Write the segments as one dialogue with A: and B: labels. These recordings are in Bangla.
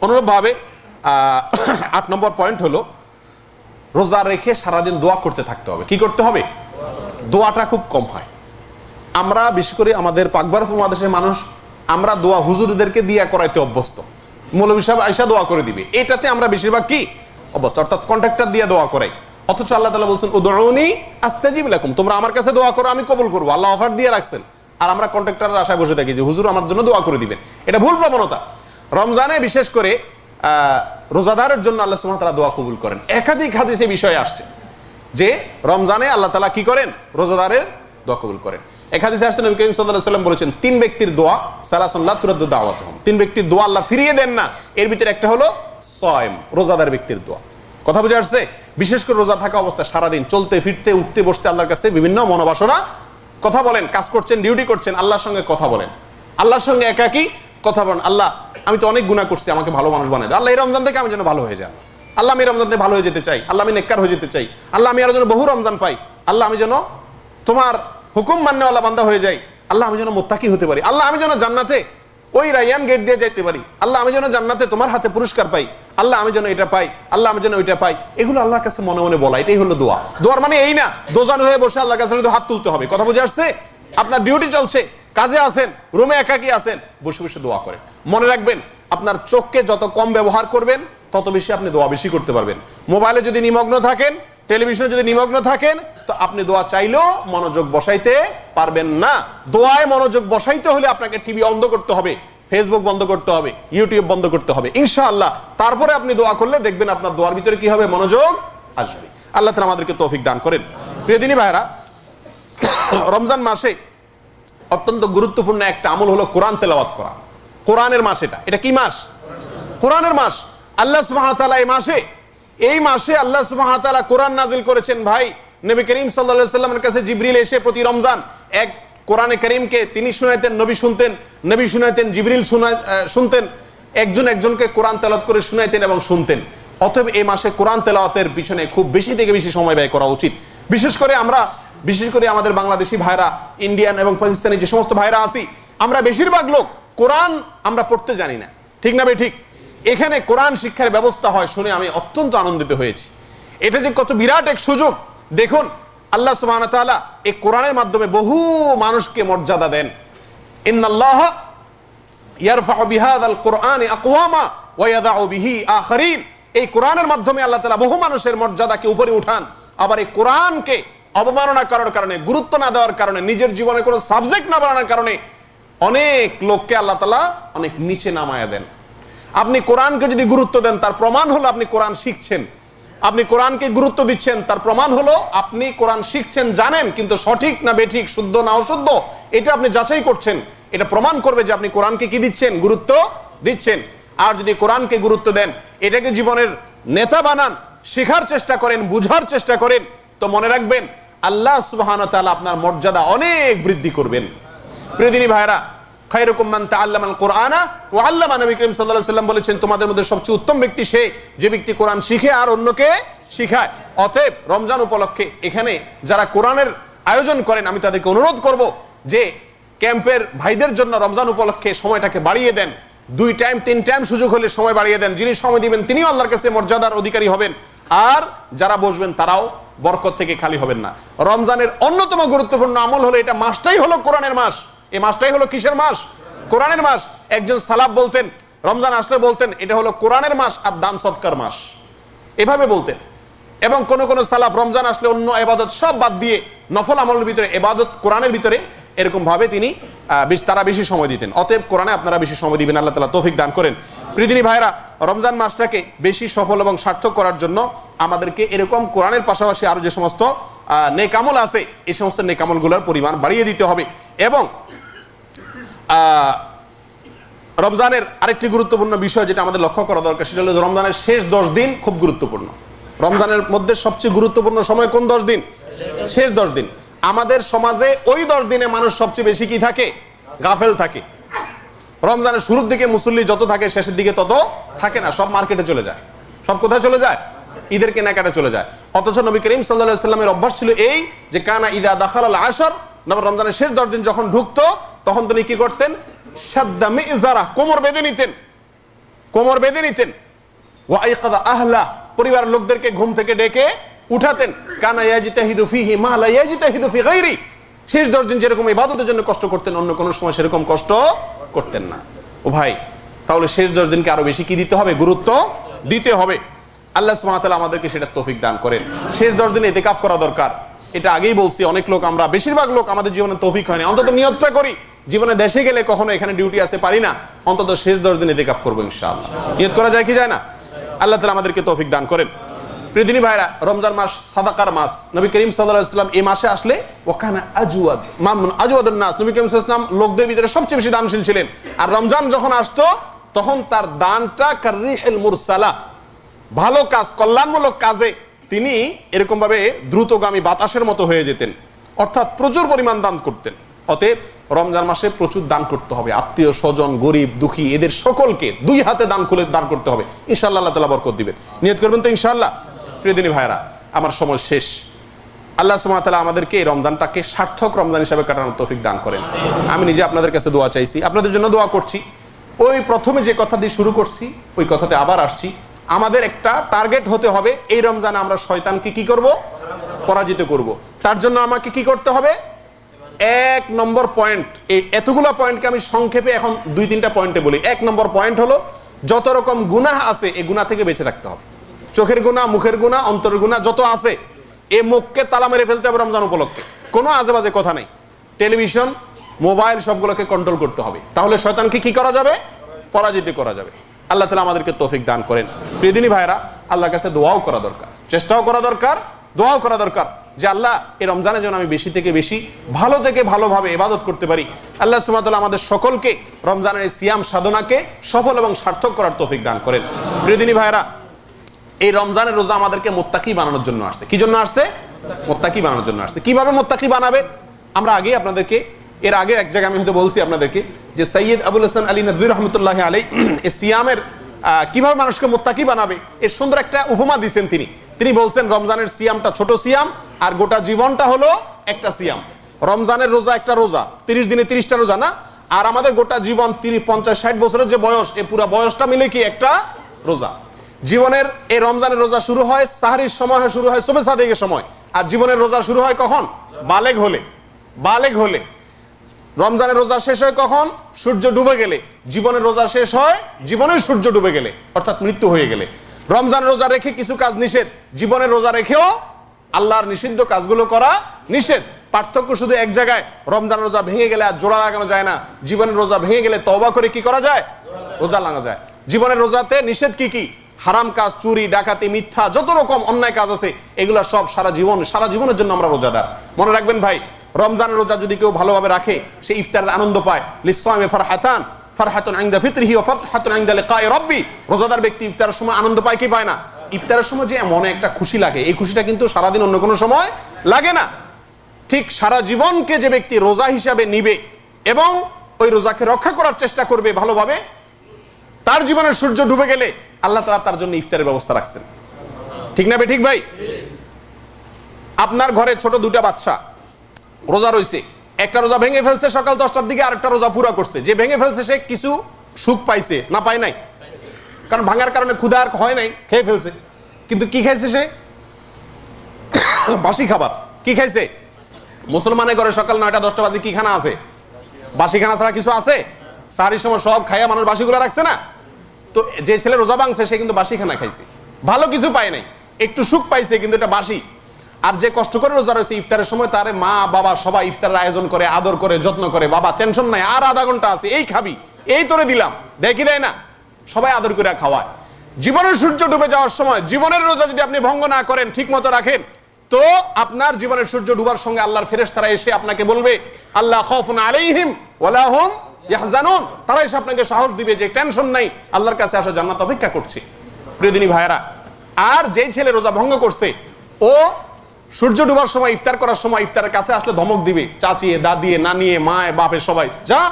A: অনুরূপভাবে আট নম্বর পয়েন্ট হলো, রোজা রেখে সারাদিন দোয়া করতে থাকতে হবে। কি করতে হবে? দোয়াটা খুব কম হয়। আমরা বিশেষ করে আমাদের পাকভারত মহাদেশের মানুষ, আমরা দোয়া হুজুরদেরকে দিয়া করাইতে অভ্যস্ত। মৌলবী সাহেব আইসা দোয়া করে দিবে। এটাতে আমরা বেশিরভাগ কি? অভ্যস্ত। অর্থাৎ কন্ট্রাক্টর দিয়ে দোয়া করাই। অথচ আল্লাহ তালা বলছেন উদরণী আস্তাজিব লাকুম। তোমরা আমার কাছে দোয়া করো, আমি কবুল করব। আল্লাহ অফার দিয়ে রাখছেন। আর আমরা কন্ট্রাক্টরের আশায় বসে থাকি যে, হুজুর আমার জন্য দোয়া করে দিবেন। এটা ভুল প্রবণতা। রমজানে বিশেষ করে রোজাদারের জন্য আল্লাহ ওয়া তাআলা দোয়া কবুল করেন। একাধিক হাদিসে বিষয় আসছে যে, রমজানে আল্লাহ তালা কি করেন? রোজাদারের দোয়া কবুল করেন। এক হাদিসে আসছে, নবী করিম আলাইহি সাল্লাম বলেছেন, তিন ব্যক্তির দোয়া সালাসুল্লাহ তুরাদ্দু দাওয়াতুহুম। তিন ব্যক্তির দোয়া আল্লাহ ফিরিয়ে দেন না, এর ভিতরে একটা হলো সয়ম রোজাদার ব্যক্তির দোয়া। কথা বুঝে আসছে? বিশেষ করে রোজা থাকা অবস্থা, সারাদিন চলতে, ফিরতে, উঠতে, বসতে আল্লাহর কাছে বিভিন্ন মনোবাসনা। কথা বলেন, কাজ করছেন, ডিউটি করছেন, আল্লাহর সঙ্গে কথা বলেন। আল্লাহর সঙ্গে একাকি কথা বলেন, আল্লাহ, আমি তো অনেক গুণা করছি, আমাকে ভালো মানুষ বানাই আল্লাহ, এই রমজান থেকে আমি যেন ভালো হয়ে যান আল্লাহ, আমি রমজান থেকে ভালো হয়ে যেতে চাই। আল্লাহ, আমি নেককার হয়ে যেতে চাই। আল্লাহ, আমি আরও যেন বহু রমজান পাই। আল্লাহ, আমি যেন তোমার হুকুম মান্যওয়ালা বান্দা হয়ে যাই। আল্লাহ, আমি যেন মোত্তাকি হতে পারি। আল্লাহ, আমি যেন জান্নাতে ওই রায়ান গেট দিয়ে যাইতে পারি। আল্লাহ, আমি যেন জান্নাতে তোমার হাতে পুরস্কার পাই। আল্লাহ, আমি যেন এটা পাই। আল্লাহ, আমি যেন ওইটা পাই। এগুলো আল্লাহর কাছে মনে মনে বলা, এটাই হলো দোয়া। দোয়ার মানে এই না, দোজান হয়ে বসে আল্লাহর কাছে হাত তুলতে হবে। কথা বুঝে আসছে? আপনার ডিউটি চলছে। কাজে আছেন রুমে একাকি আছেন বসে বসে দোয়া করেন। মনে রাখবেন, আপনার চোখকে যত কম ব্যবহার করবেন, তত বেশি আপনি দোয়া বেশি করতে পারবেন। মোবাইলে যদি নিমগ্ন থাকেন, টেলিভিশনে যদি নিমগ্ন থাকেন, তো আপনি দোয়া চাইলেও মনোযোগ বসাইতে পারবেন না। দোয়ায় মনোযোগ বসাইতে হলে আপনাকে টিভি বন্ধ করতে হবে, ফেসবুক বন্ধ করতে হবে, ইউটিউব বন্ধ করতে হবে। ইনশাআল্লাহ, তারপরে আপনি দোয়া করলে দেখবেন আপনার দোয়ার ভিতরে কি হবে? মনোযোগ আসবে। আল্লাহ তালা আমাদেরকে তৌফিক দান করেন। প্রিয় দিনী ভাইরা রমজান মাসে অত্যন্ত গুরুত্বপূর্ণ একটা আমল হলো কোরআন তেলাওয়াত করা। কোরআনের মাস এটা। এটা কি মাস? কোরআনের মাস। আল্লাহ সুবহানাহু এই মাসে এই মাসে আল্লাহ সুবহানাহু কোরআন নাজিল করেছেন ভাই। নবী করিম আলাইহি সাল্লামের কাছে জিবরিল এসে প্রতি রমজান এক কোরআনে করিমকে তিনি শুনাইতেন, নবী শুনতেন, নবী শুনাইতেন, জিবরিল শুনতেন, একজন একজনকে কোরআন তেলাওয়াত করে শুনাইতেন এবং শুনতেন। অতএব এই মাসে কোরআন তেলাওয়াতের পিছনে খুব বেশি থেকে বেশি সময় ব্যয় করা উচিত। বিশেষ করে আমরা বিশেষ করে আমাদের বাংলাদেশি ভাইরা ইন্ডিয়ান এবং পাকিস্তানি যে সমস্ত ভাইরা আছি, আমরা বেশিরভাগ লোক কোরআন আমরা পড়তে জানি না। ঠিক না বে ঠিক? এখানে কোরআন শিক্ষার ব্যবস্থা হয় শুনে আমি অত্যন্ত আনন্দিত হয়েছি। এটা যে কত বিরাট এক সুযোগ। দেখুন, আল্লাহ তাআলা এই কোরআনের মাধ্যমে বহু মানুষকে মর্যাদা দেন। ইন্নাল্লাহ ইয়ারফাউ বিহাদাল কোরআনে আকওয়ামা ওয়া ইয়াদাউ বিহি আখারিন। এই কোরআনের মাধ্যমে আল্লাহ তাআলা বহু মানুষের মর্যাদাকে উপরে উঠান। আবার এই কোরআনকে অবমাননা করার কারণে, গুরুত্ব না দেওয়ার কারণে, নিজের জীবনে কোনো সাবজেক্ট না বানানোর কারণে অনেক লোককে আল্লাহ তালা অনেক নিচে নামায়া দেন। আপনি কোরআনকে যদি গুরুত্ব দেন, তার প্রমাণ হলো আপনি কোরআন শিখছেন। আপনি কোরআনকে গুরুত্ব দিচ্ছেন, তার প্রমাণ হলো আপনি কোরআন শিখছেন, জানেন, কিন্তু সঠিক না বেঠিক, শুদ্ধ না অশুদ্ধ, এটা আপনি যাচাই করছেন। এটা প্রমাণ করবে যে আপনি কোরআনকে কি দিচ্ছেন, গুরুত্ব দিচ্ছেন। আর যদি কোরআনকে গুরুত্ব দেন, এটাকে জীবনের নেতা বানান, শেখার চেষ্টা করেন, বুঝার চেষ্টা করেন, তো মনে রাখবেন আল্লাহ সুবহানাহু ওয়া তাআলা আপনার মর্যাদা অনেক বৃদ্ধি করবেন। প্রিয়দিনী ভাইরা এখানে যারা কোরআনের আয়োজন করেন, আমি তাদেরকে অনুরোধ করব যে ক্যাম্পের ভাইদের জন্য রমজান উপলক্ষে সময়টাকে বাড়িয়ে দেন। দুই টাইম, তিন টাইম সুযোগ হলে সময় বাড়িয়ে দেন। যিনি সময় দিবেন, তিনিও আল্লাহর কাছে মর্যাদার অধিকারী হবেন। আর যারা বসবেন, তারাও বরকত থেকে খালি হবেন না। রমজানের অন্যতম গুরুত্বপূর্ণ আমল হলো এটা, মাসটাই হলো কোরআনের মাস। এই মাসটাই হলো কিসের মাস? কোরআনের মাস। একজন সালাব বলতেন, রমজান আসলে বলতেন, এটা হলো কোরআনের মাস আর দান সৎকার মাস। এভাবে বলতেন। এবং কোন কোন সালাব রমজান আসলে অন্য এবাদত সব বাদ দিয়ে নফল আমলের ভিতরে, এবাদত কোরআনের ভিতরে এরকম ভাবে তিনি তারা বেশি সময় দিতেন। অতএব কোরআনে আপনারা বেশি সময় দিবেন, আল্লাহ তালা তৌফিক দান করেন। পৃথিবী ভাইরা রমজান মাসটাকে বেশি সফল এবং সার্থক করার জন্য আমাদেরকে এরকম কোরআনের পাশাপাশি আরও যে সমস্ত নেকামল আছে, এই সমস্ত নেকামলগুলোর পরিমাণ বাড়িয়ে দিতে হবে। এবং রমজানের আরেকটি গুরুত্বপূর্ণ বিষয় যেটা আমাদের লক্ষ্য করা দরকার, সেটা হলো রমজানের শেষ দশ দিন খুব গুরুত্বপূর্ণ। রমজানের মধ্যে সবচেয়ে গুরুত্বপূর্ণ সময় কোন দশ দিন? শেষ দশ দিন। আমাদের সমাজে ওই দশ দিনে মানুষ সবচেয়ে বেশি কি থাকে? গাফেল থাকে। রমজানের শুরুর দিকে মুসল্লি যত থাকে, শেষের দিকে তত থাকে না, সব মার্কেটে চলে যায়। সব কোথায় চলে যায়? ঈদের কেনাকাটা চলে যায়। অথচ নবী করিম সাল্লাহ সাল্লামের অভ্যাস ছিল এই যে, কানা ঈদা দাখাল আল আসর নবী রমজানের শেষ দশ দিন যখন ঢুকতো, তখন তিনি কি করতেন? ইজারা কোমর বেঁধে নিতেন। কোমর বেঁধে নিতেন। ওয়াইকাদা আহলা পরিবারের লোকদেরকে ঘুম থেকে ডেকে উঠাতেন। কানা ইয়াজিতাহিদু ফিহি মা লা ইয়াজিতাহিদু ফি গায়রি শেষ দশদিন যেরকম ইবাদতের জন্য কষ্ট করতেন, অন্য কোনো সময় সেরকম কষ্ট করতেন না। ও ভাই, তাহলে শেষ দশ দিনকে আরও বেশি কি দিতে হবে? গুরুত্ব দিতে হবে। আল্লাহ সুবহানাহু আমাদেরকে সেটা তৌফিক দান করেন। শেষ দশ দিনে ইতিকাফ করা দরকার। এটা আগেই বলছি, অনেক লোক আমরা, বেশিরভাগ লোক আমাদের জীবনে তৌফিক হয়নি। অন্তত নিয়তটা করি। জীবনে দেশে গেলে কখনো এখানে ডিউটি আছে, পারি না। অন্তত শেষ দশ দিন ইতিকাফ করব ইনশাআল্লাহ। নিয়ত করা যায় কি যায় না? আল্লাহ তালা আমাদেরকে তৌফিক দান করেন। প্রিয়দিনী ভাইরা, রমজান মাস সাদাকার মাস। নবী করিম ইসলাম এই মাসে আসলে ওখানে আজুয়াদ মামুন আজুয়াদ নাস নবী করিম ওয়াসাল্লাম লোকদের ভিতরে সবচেয়ে বেশি দানশীল ছিলেন। আর রমজান যখন আসতো, তখন তার দানটা কারিহিল মুরসালা ভালো কাজ, কল্যাণমূলক কাজে তিনি এরকম ভাবে দ্রুতগামী বাতাসের মতো হয়ে যেতেন। অর্থাৎ প্রচুর পরিমাণ দান করতেন। অতএব রমজান মাসে প্রচুর দান করতে হবে। আত্মীয়, স্বজন, গরিব, দুঃখী, এদের সকলকে দুই হাতে দান খুলে দান করতে হবে। ইনশাআল্লাহ আল্লাহ তালা বরকত দিবেন। নিয়ত করবেন তো ইনশাআল্লাহ? প্রিয়দিনী ভাইরা আমার সময় শেষ। আল্লাহ সুমাতালা আমাদেরকে এই রমজানটাকে সার্থক রমজান হিসাবে কাটানোর তৌফিক দান করেন। আমি নিজে আপনাদের কাছে দোয়া চাইছি। আপনাদের জন্য দোয়া করছি। ওই প্রথমে যে কথা দিয়ে শুরু করছি, ওই কথাতে আবার আসছি। আমাদের একটা টার্গেট হতে হবে, এই রমজানে আমরা শয়তানকে কি করব? পরাজিত করব। তার জন্য আমাকে কি করতে হবে? এক নম্বর পয়েন্ট এই এতগুলো পয়েন্টকে আমি সংক্ষেপে এখন দুই তিনটা পয়েন্টে বলি। এক নম্বর পয়েন্ট হলো, যত রকম গুনাহ আছে, এই গুনাহ থেকে বেঁচে থাকতে হবে। চোখের গুণা মুখের গুণা অন্তরের গুণা যত আছে এ মুখকে তালা মেরে ফেলতে হবে রমজান উপলক্ষে। কোনো আজে বাজে কথা নেই। টেলিভিশন মোবাইল সবগুলোকে কন্ট্রোল করতে হবে। তাহলে শয়তানকে কি করা যাবে? পরাজিত করা যাবে। আল্লাহ তালা আমাদেরকে তৌফিক দান করেন। প্রিয়দিনী ভাইরা আল্লাহর কাছে দোয়াও করা দরকার। চেষ্টাও করা দরকার, দোয়াও করা দরকার যে আল্লাহ এই রমজানের জন্য আমি বেশি থেকে বেশি ভালো থেকে ভালোভাবে ইবাদত করতে পারি। আল্লাহ সুমাতাল্লাহ আমাদের সকলকে রমজানের এই সিয়াম সাধনাকে সফল এবং সার্থক করার তৌফিক দান করেন। প্রিয়দিনী ভাইরা এই রমজানের রোজা আমাদেরকে মোত্তাকি বানানোর জন্য আসছে। কি জন্য আসছে? মোত্তাকি বানানোর জন্য আসছে। কীভাবে মোত্তাকি বানাবে? আমরা আগেই আপনাদেরকে, এর আগে এক জায়গায় আমি হয়তো বলছি আপনাদেরকে যে সৈয়দ আবুল হাসান আলী নজরুর রহমতুল্লাহ আলী এই সিয়ামের কীভাবে মানুষকে মোত্তাকি বানাবে? এর সুন্দর একটা উপমা দিয়েছেন তিনি। তিনি বলছেন, রমজানের সিয়ামটা ছোট সিয়াম আর গোটা জীবনটা হলো একটা সিয়াম। রমজানের রোজা একটা রোজা, তিরিশ দিনে তিরিশটা রোজা না? আর আমাদের গোটা জীবন তিরিশ, পঞ্চাশ, ষাট বছরের যে বয়স এই পুরা বয়সটা মিলে কি একটা রোজা? জীবনের এই রমজানের রোজা শুরু হয়, সাহারির সময় শুরু হয় সাদেকের সময়। আর জীবনের রোজা শুরু হয় কখন? বালেগ হলে। বালেগ হলে। রমজানের রোজা শেষ হয় কখন? সূর্য ডুবে গেলে। জীবনের রোজা শেষ হয় জীবনের সূর্য ডুবে গেলে, অর্থাৎ মৃত্যু হয়ে গেলে। রমজানের রোজা রেখে কিছু কাজ নিষেধ। জীবনের রোজা রেখেও আল্লাহর নিষিদ্ধ কাজগুলো করা নিষেধ। পার্থক্য শুধু এক জায়গায় রমজান রোজা ভেঙে গেলে আর জোড়া লাগানো যায় না। জীবনের রোজা ভেঙে গেলে তবা করে কি করা যায়? রোজা লাগা যায়। জীবনের রোজাতে নিষেধ কি কি? হারাম কাজ, চুরি, ডাকাতি, মিথ্যা, যত রকম অন্যায় কাজ আছে, এগুলা সব সারা জীবন, সারা জীবনের জন্য আমরা রোজাদার। মনে রাখবেন ভাই রমজানের রোজা যদি কেউ ভালোভাবে রাখে, সে ইফতারের আনন্দ পায়। লিসামে ফারহাতান, ফারহাতুন ইনদা ফিতরিহি ওয়া ফারহাতুন ইনদা লিকাই রাব্বি। রোজাদার ব্যক্তি ইফতারের সময় আনন্দ পায় কি পায় না? ইফতারের সময় যে মনে একটা খুশি লাগে, এই খুশিটা কিন্তু অন্য কোনো সময় লাগে না। ঠিক সারা জীবনকে যে ব্যক্তি রোজা হিসাবে নিবে এবং ওই রোজাকে রক্ষা করার চেষ্টা করবে ভালোভাবে, তার জীবনের সূর্য ডুবে গেলে আল্লাহ তালা তার জন্য ইফতারের ব্যবস্থা রাখছেন। ঠিক না বে, ঠিক ভাই? আপনার ঘরে ছোট দুটা বাচ্চা রোজা রয়েছে একটা রোজা ভেঙে ফেলছে সকাল দশটার দিকে, আরেকটা রোজা পুরা করছে। যে ভেঙে ফেলছে সে কিছু সুখ পাইছে, না পায় নাই। কারণ ভাঙার কারণে ক্ষুধা আর হয় নাই, খেয়ে ফেলছে। কিন্তু কি খাইছে সে? বাসি খাবার। কি খাইছে? মুসলমানের ঘরে সকাল নয়টা, দশটা বাজে কি খানা আছে? বাসি খানা ছাড়া কিছু আছে? সাহারির সময় সব খাইয়া মানুষ বাসিগুলো রাখছে না? তো যে ছেলে রোজা ভাঙছে, সে কিন্তু বাসি খানা খাইছে। ভালো কিছু পায় নাই। একটু সুখ পাইছে, কিন্তু এটা বাসি। আর যে কষ্ট করে রোজা রয়েছে, ইফতারের সময় তারে মা, বাবা সবাই ইফতারের আয়োজন করে, আদর করে, যত্ন করে। বাবা টেনশন নাই, আর আধা ঘণ্টা আছে, এই খাবি, এই তোরে দিলাম। দেখি দেয় না? সবাই আদর করে খাওয়ায়। জীবনের সূর্য ডুবে যাওয়ার সময়, জীবনের রোজা যদি আপনি ভঙ্গ না করেন ঠিক মতো রাখেন, তো আপনার জীবনের সূর্য ডুবার সঙ্গে আল্লাহর ফেরেস তারা এসে আপনাকে বলবে, আল্লাহ খাউফুন আলাইহিম ওয়ালা হুম ইয়াহজানুন। তারা এসে আপনাকে সাহস দিবে যে টেনশন নাই, আল্লাহর কাছে আসা, জান্নাত অপেক্ষা করছে। প্রিয়দিনী ভাইয়েরা, আর যেই ছেলে রোজা ভঙ্গ করছে, ও সূর্য ডুবার সময়, ইফতার করার সময় ইফতারের কাছে আসলে ধমক দিবে। চাচিয়ে দাদিয়ে নানিয়ে মায়ে বাপে সবাই। যা,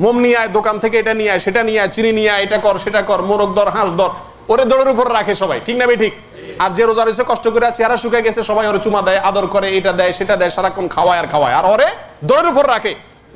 A: মোম নিয়ে আয়, দোকান থেকে এটা নিয়ে আয়, সেটা নিয়ে আয়, চিনি নিয়ে আয়, এটা কর, সেটা কর, মোরগ দর, হাঁস দর। ওরে দৌড়ের উপর রাখে সবাই, ঠিক না ঠিক? আর যে রোজা রয়েছে, কষ্ট করে চেহারা শুকিয়ে গেছে, সবাই ওরে চুমা দেয়, আদর করে, এটা দেয়, সেটা দেয়, সারাক্ষণ খাওয়ায় আর খাওয়ায়। আর ওরে দৌড়ের উপর রাখে।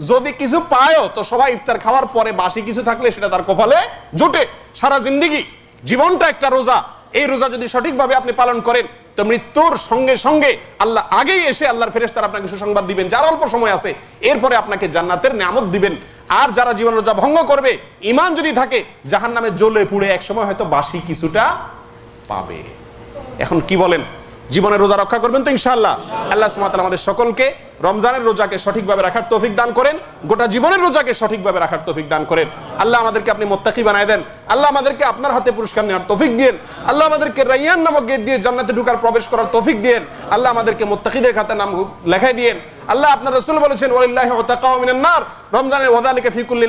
A: যদি কিছু পায়ও, তো সবাই ইফতার খাওয়ার পরে বাসি কিছু থাকলে সেটা তার কপালে জোটে। সারা জিন্দিগি, জীবনটা একটা রোজা। এই রোজা যদি সঠিকভাবে আপনি পালন করেন, তো মৃত্যুর সঙ্গে সঙ্গে আল্লাহ আগেই এসে আল্লাহর ফেরেশতারা আপনাকে সুসংবাদ দিবেন। যার অল্প সময় আছে, এরপরে আপনাকে জান্নাতের নিয়ামত দিবেন। আর যারা জীবন রোজা ভঙ্গ করবে ইমান যদি থাকে জাহান নামে জ্বলে পুড়ে এক সময় হয়তো বাসি কিছুটা পাবে। এখন কি বলেন? জীবনের রোজা রক্ষা করবেন তো ইনশাআল্লাহ। আল্লাহ তাআলা আমাদের সকলকে রমজানের রোজাকে সঠিকভাবে রাখার তৌফিক দান করেন। গোটা জীবনের রোজাকে সঠিকভাবে রাখার তৌফিক দান করেন। আল্লাহ আমাদেরকে আপনি মোত্তাকি বানায় দেন। আল্লাহ আমাদেরকে আপনার হাতে পুরস্কার নেওয়ার তফিক দিয়েন। আল্লাহ আমাদেরকে রাইয়ান নামক গেট দিয়ে জান্নাতে ঢুকার প্রবেশ করার তফিক দিয়েন। আল্লাহ আমাদেরকে মোত্তাকিদের খাতে নাম লেখাই দিয়ে আল্লাহ আপনার রসুল বলেছেন ওয়াল্লাহ ওয়াতাকাউ মিনান নার। রমজানের ওয়াদালিকা ফি কুল্লি